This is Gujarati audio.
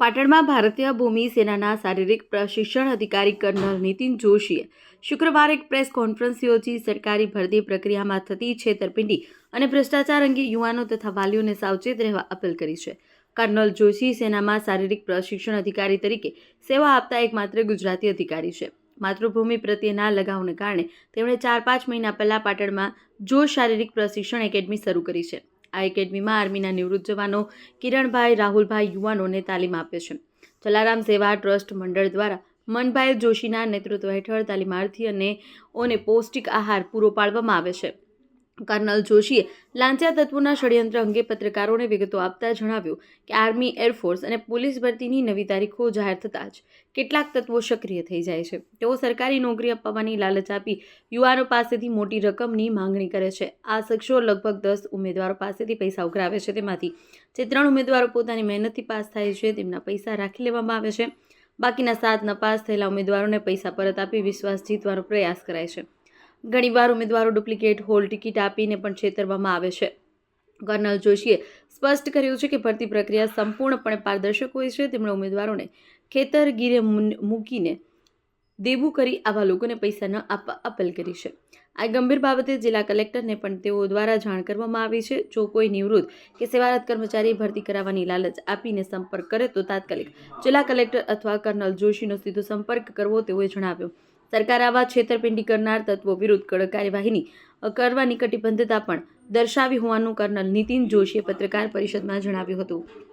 પાટણમાં ભારતીય ભૂમિ સેનાના શારીરિક પ્રશિક્ષણ અધિકારી કર્નલ નીતિન જોશીએ શુક્રવારે એક પ્રેસ કોન્ફરન્સ યોજી સરકારી ભરતી પ્રક્રિયામાં થતી છેતરપિંડી અને ભ્રષ્ટાચાર અંગે યુવાનો તથા વાલીઓને સાવચેત રહેવા અપીલ કરી છે. કર્નલ જોશી સેનામાં શારીરિક પ્રશિક્ષણ અધિકારી તરીકે સેવા આપતા એકમાત્ર ગુજરાતી અધિકારી છે. માતૃભૂમિ પ્રત્યેના લગાવને કારણે તેમણે ચાર પાંચ મહિના પહેલાં પાટણમાં જોશ શારીરિક પ્રશિક્ષણ એકેડમી શરૂ કરી છે. આ એકેડમીમાં આર્મીના નિવૃત્ત જવાનો કિરણભાઈ, રાહુલભાઈ યુવાનોને તાલીમ આપે છે. જલારામ સેવા ટ્રસ્ટ મંડળ દ્વારા મનભાઈ જોશીના નેતૃત્વ હેઠળ તાલીમાર્થી અને ઓને પૌષ્ટિક આહાર પૂરો પાડવામાં આવે છે. કર્નલ જોશીએ લાંચા તત્વોના ષડયંત્ર અંગે પત્રકારોને વિગતો આપતા જણાવ્યું કે આર્મી એરફોર્સ અને પોલીસ ભરતીની નવી તારીખો જાહેર થતાં જ કેટલાક તત્વો સક્રિય થઈ જાય છે. તેઓ સરકારી નોકરી અપાવવાની લાલચ આપી યુવાનો પાસેથી મોટી રકમની માંગણી કરે છે. આ શખ્સો લગભગ દસ ઉમેદવારો પાસેથી પૈસા ઉઘરાવે છે. તેમાંથી જે ત્રણ ઉમેદવારો પોતાની મહેનતથી પાસ થાય છે, તેમના પૈસા રાખી લેવામાં આવે છે. બાકીના સાત નપાસ થયેલા ઉમેદવારોને પૈસા પરત આપી વિશ્વાસ જીતવાનો પ્રયાસ કરાય છે. ઘણીવાર ઉમેદવારો ડુપ્લિકેટ હોલ ટિકિટ આપીને પણ છેતરવામાં આવે છે. કર્નલ જોશીએ સ્પષ્ટ કર્યું છે કે ભરતી પ્રક્રિયા સંપૂર્ણપણે પારદર્શક હોય છે. તેમણે ઉમેદવારોને ખેતરગીરે મૂકીને દેવું કરી આવા લોકોને પૈસા ન આપવા અપીલ કરી છે. આ ગંભીર બાબતે જિલ્લા કલેક્ટરને પણ તેઓ દ્વારા જાણ કરવામાં આવી છે. જો કોઈ નિવૃત્ત કે સેવારત કર્મચારી ભરતી કરાવવાની લાલચ આપીને સંપર્ક કરે તો તાત્કાલિક જિલ્લા કલેક્ટર અથવા કર્નલ જોશીનો સીધો સંપર્ક કરવો તેઓએ જણાવ્યું. સરકાર આવા છેતરપિંડી કરનાર તત્વો વિરુદ્ધ કડક કાર્યવાહીની કરવાની કટિબદ્ધતા પણ દર્શાવી હોવાનું કર્નલ નીતિન જોશીએ પત્રકાર પરિષદમાં જણાવ્યું હતું.